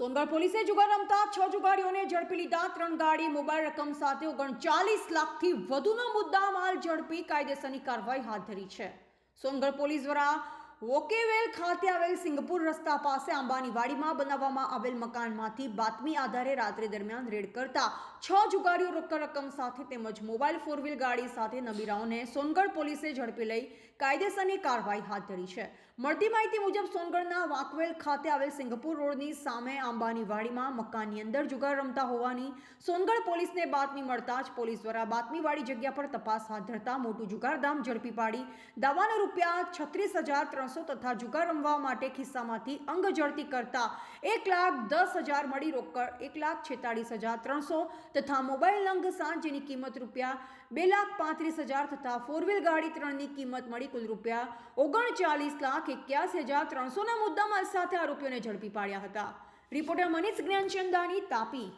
સોનગઢ પોલીસે જુગાર રમતા છ જુગારીઓને ઝડપી લીધા. ત્રણ ગાડી, મોબાઈલ રકમ સાથે ઓગણચાલીસ લાખથી વધુનો મુદ્દા માલ ઝડપી કાયદેસરની કાર્યવાહી હાથ ધરી છે. સોનગઢ પોલીસ દ્વારા વોકેવેલ ખાતે આવેલ સિંગપુર રસ્તા પાસે આંબાની વાડીમાં બનાવવામાં આવેલ મકાનમાંથી બાતમી આધારે રાત્રે દરમિયાન રેડ કરતા છ જુગારીઓ રોકડ રકમ સાથે તેમજ મોબાઈલ ફોર વ્હીલ ગાડી સાથે નબીરાઓને સોનગઢ પોલીસે ઝડપી લઈ કાયદેસરની કાર્યવાહી હાથ ધરી છે. મળતી માહિતી મુજબ સોનગઢના વાકવેલ ખાતે આવેલ સિંગપુર રોડની સામે આંબાની વાડીમાં મકાનની અંદર જુગાર રમતા હોવાની સોનગઢ પોલીસને બાતમી મળતા જ પોલીસ દ્વારા બાતમીવાળી જગ્યા પર તપાસ હાથ ધરતા મોટું જુગારધામ ઝડપી પાડી દાવાના રૂપિયા છત્રીસ હજાર ત્રણસો તથા જુગાર રમવા માટે ખિસ્સામાંથી અંગ જડતી કરતા એક લાખ દસ હજાર મળી રોકડ, એક લાખ છેતાળીસ હજાર ત્રણસો તથા મોબાઈલ અંગ સાંજ જેની કિંમત રૂપિયા બે લાખ પાંત્રીસ હજાર તથા ફોર વ્હીલ ગાડી ત્રણની કિંમત મળી કુલ રૂપિયા ઓગણચાલીસ લાખ એક્યાસી હજાર ત્રણસોના મુદ્દામાલ સાથે આરોપીઓને ઝડપી પાડ્યા હતા. રિપોર્ટર મનીષ જ્ઞાનચંદાની તાપી.